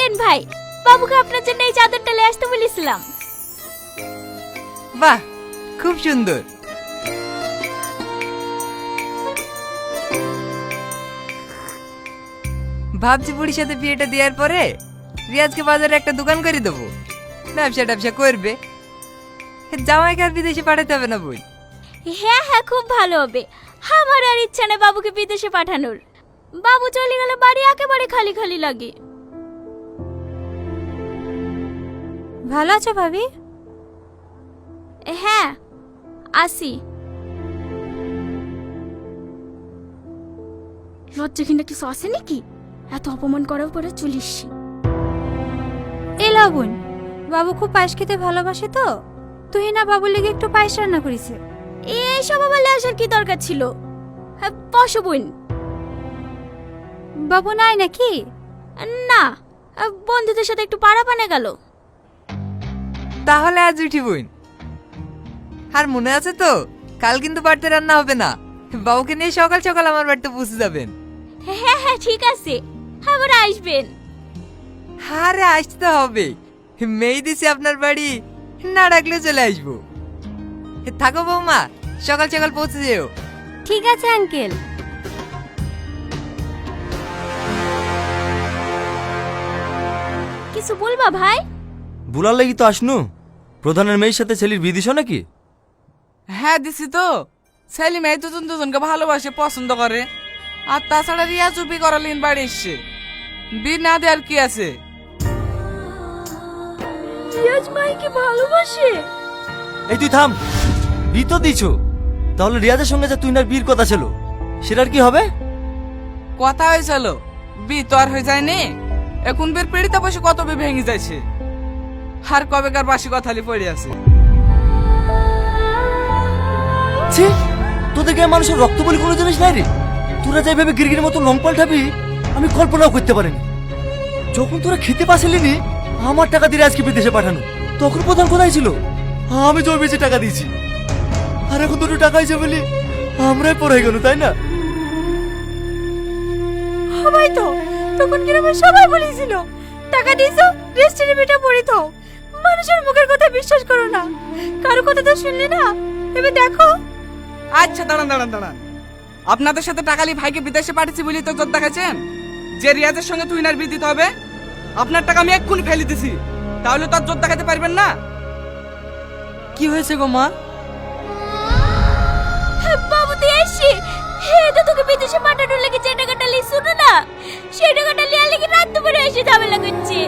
এলেন ভাই বাবুকে আপনার জন্য এই চাদরটা নিয়ে আসতে বলেছিলাম। বাহ খুব সুন্দর। ভাবছি বুড়ির সাথে বিয়েটা দেওয়ার পরে রিয়াজকে বাজারে একটা দোকান করে দেবো। ব্যবসা ট্যাবসা করবে। জামাইকে আর বিদেশে পাঠাতে হবে না বই হ্যাঁ হ্যাঁ খুব ভালো হবে। আমার আর ইচ্ছা নেই বাবুকে বিদেশে পাঠানোর। বাবু চলে গেলে বাড়ি একেবারে খালি খালি লাগে। ভালো আছো ভাবি? হ্যাঁ আসি। লজ্জা কিনা কিছু আসে নাকি? এত অপমান করার পরে চলিস এ লাবণ বাবু খুব পায়েস খেতে ভালোবাসে তো? তুই না বাবুর লেগে একটু পায়েস রান্না করেছে। এইসব বলে আসার কি দরকার ছিল? হ্যাঁ, বসো বোন। বাবু নাই নাকি? না বন্ধুদের সাথে একটু পাড়া পানে গেল। তাহলে আজ উঠি বই আর মনে আছে তো কাল কিন্তু বাড়িতে রান্না হবে না। বাবুকে নিয়ে সকাল সকাল আমার বাড়িতে পৌঁছে যাবেন। হ্যাঁ হ্যাঁ ঠিক আছে। আবার আসবেন। আরে আসতে হবে। মেয়ে দিছি আপনার বাড়ি না ডাকলে চলে আসব। থাকো বৌমা সকাল সকাল পৌঁছে যেও। ঠিক আছে আঙ্কেল। কিছু বলবা ভাই? বুলার লাগি তো আসনু? প্রধানের মেয়ের সাথে ছেলির বিদিশ নাকি? হ্যাঁ দিছি তো। ছেলে মেয়ে দুজন দুজনকে ভালোবাসে পছন্দ করে। আর তাছাড়া রিয়া চুপি করালিন বাড়ি এসছে। বি না দেওয়ার কি আছে? রিয়াজ মাইকে ভালোবাসে? এই তুই থাম। বি তো দিছ। তাহলে রিয়াজের সঙ্গে যে তুই না বীর কথা ছিল সেটার কি হবে? কথা হয়েছিল। বি তো আর হয়ে যায়নি। এখন বের পেড়িতে বসে কত বি ভেঙে যাচ্ছে? আর কবেকার বাসি কথালি পড়ে আছে। ছি তোদের গায়ে মানুষের রক্ত বলি কোনো জিনিস নাই রে। তোরা যাই ভেবে গিরগির মতো লং পাল্টাবি আমি কল্পনাও করতে পারিনি। যখন তোরা খেতে পাসলি নি আমার টাকা দিয়ে আজকে বিদেশে পাঠানো। তখন প্রধান কোথায় ছিল? আমি জোর বেশি টাকা দিয়েছি। আর এখন দুটো টাকা হয়েছে বলি আমরাই পড়ে গেল তাই না? সবাই তো তখন গ্রামের সবাই বলেছিল টাকা দিয়েছ রেস্টুরেন্টে বেটা পড়ে তো মানুষের মুখের কথা বিশ্বাস করো না। কারও কথা তো শুনলে না। এবার দেখো। আচ্ছা দাঁড়ান দাঁড়ান দাঁড়ান। আপনাদের সাথে টাকালি ভাইকে বিদেশে পাঠিয়েছি বলি তো জোর দেখাচ্ছেন? যে রিয়াজের সঙ্গে তুই নার বিয়ে দিতে হবে আপনার টাকা আমি এক্ষুনি ফেলে দিছি। তাহলে তো আর জোর দেখাতে পারবেন না? কি হয়েছে গো মা? বাবু তুই হে তো তোকে বিদেশে পাঠানোর লাগে যে টাকাটা লি শুনো না? সেই টাকাটা লিয়ার লেগে রাত দুপুরে এসে ঝামেলা করছে।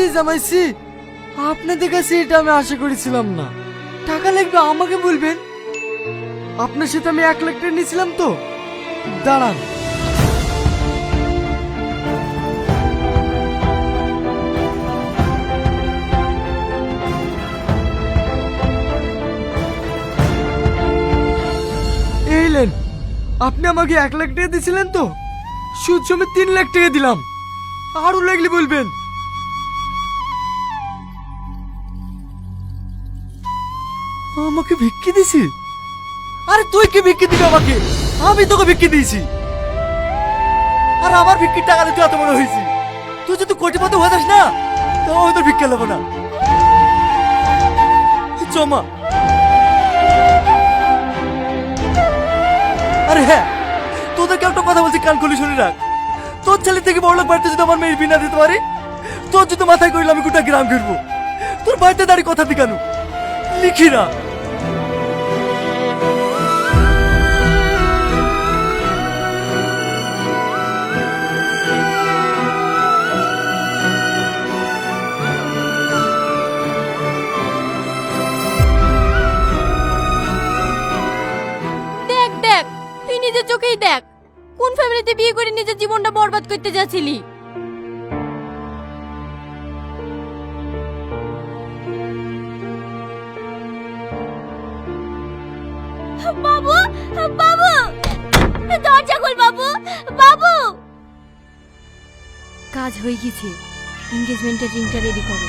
সি জামাই সি আপনাদের কাছে এটা আমি আশা করেছিলাম না। টাকা লাগবে, আমাকে বলবেন? আপনার সাথে আমি এক লাখ টাকা নিয়েছিলাম তো। দাঁড়ান। আপনি আমাকে এক লাখ টাকা দিয়েছিলেন তো? সুদ সমেত তিন লাখ টাকা দিলাম। আরও লাগলে বলবেন। আমাকে ভিক্ষি দিছি আরে তুই কি ভিক্ষি দিবি আমাকে? আমি তোকে ভিক্ষি দিয়েছি। আর আমার ভিক্ষির টাকা তুই এত বড় হয়েছি তুই যদি কোটিপতি হয়ে যাস না তাও আমি তোর ভিক্ষা নেব না। জমা আরে হ্যাঁ তোদেরকে একটা কথা বলছি, কান খুলে শুনে রাখ। তোর ছেলে থেকে বড় লোক বাড়িতে যদি আমার মেয়ের বিনা দিতে পারি, তোর যদি মাথায় করিলে আমি গোটা গ্রাম ঘিরবো। তোর বাড়িতে দাঁড়িয়ে কথা দি কেন? লিখি না। চোখেই দেখ। কোন ফ্যামিলিতে বিয়ে করে নিজের জীবনটা বরবাদ করতে যাচ্ছিলি? বাবু বাবু! দরজা খোল বাবু বাবু! কাজ হয়ে গেছে। এঙ্গেজমেন্টের রিংটা রেডি করো।